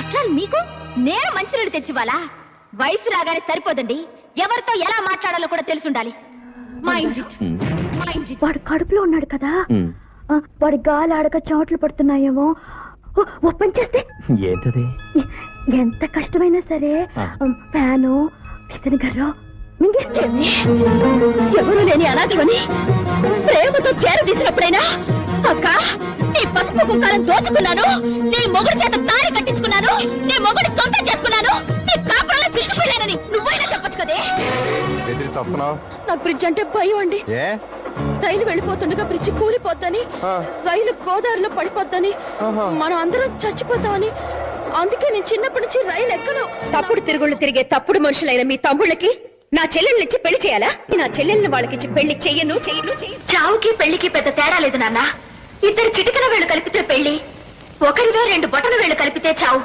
After మీకు నేను మంచినీళ్ళు తెచ్చివ్వాలా? వయసు రాగానే సరిపోదండి. ఎవరితో ఎలా మాట్లాడాలో కూడా తెలుసుండాలి. మైండ్ ఇట్ మైండ్ ఇట్ వాడు కడుపులో ఉన్నాడు కదా. ఆ, వాడి గాలి ఆడక చోట్లు పడుతున్నాయేమో. ఓ, ఓపెన్ చేస్తే. ఏంటది? ఎ- ఎంత కష్టమైనా సరే ఆ. ఉమ్, ఫ్యాను విసన గర్ర మింగేస్తుంది ఎవరు లేని అనాథమని ప్రేమతో చేరదీసినప్పుడైనా అక్క నీ పసుపు కుంకాలను దోచుకున్నాను. నీ మొగుడు చేత చస్తున్నావు? నాకు బ్రిడ్జ్ అంటే భయం అండి. ఏ? రైలు వెళ్ళిపోతుండగా బ్రిడ్జ్ కూలిపోద్దని. రైలు గోదావరిలో పడిపోద్దని. మనం అందరం చచ్చిపోతామని. అందుకే నేను చిన్నప్పటి నుంచి రైలు ఎక్కను. తప్పుడు తిరుగుళ్ళు తిరిగే తప్పుడు మనుషులైన మీ తమ్ముళ్ళకి నా చెల్లెల్ని ఇచ్చి పెళ్ళి చేయాలా? నా చెల్లెల్ని వాళ్ళకిచ్చి పెళ్ళి చెయ్యను చెయ్యను చావుకి పెళ్ళికి పెద్ద తేడా లేదు నాన్న. ఇద్దరు చిటికన వేళ్ళు కలిపితే పెళ్ళి ఒకరివే రెండు బొటన వేళ్ళు కలిపితే చావు.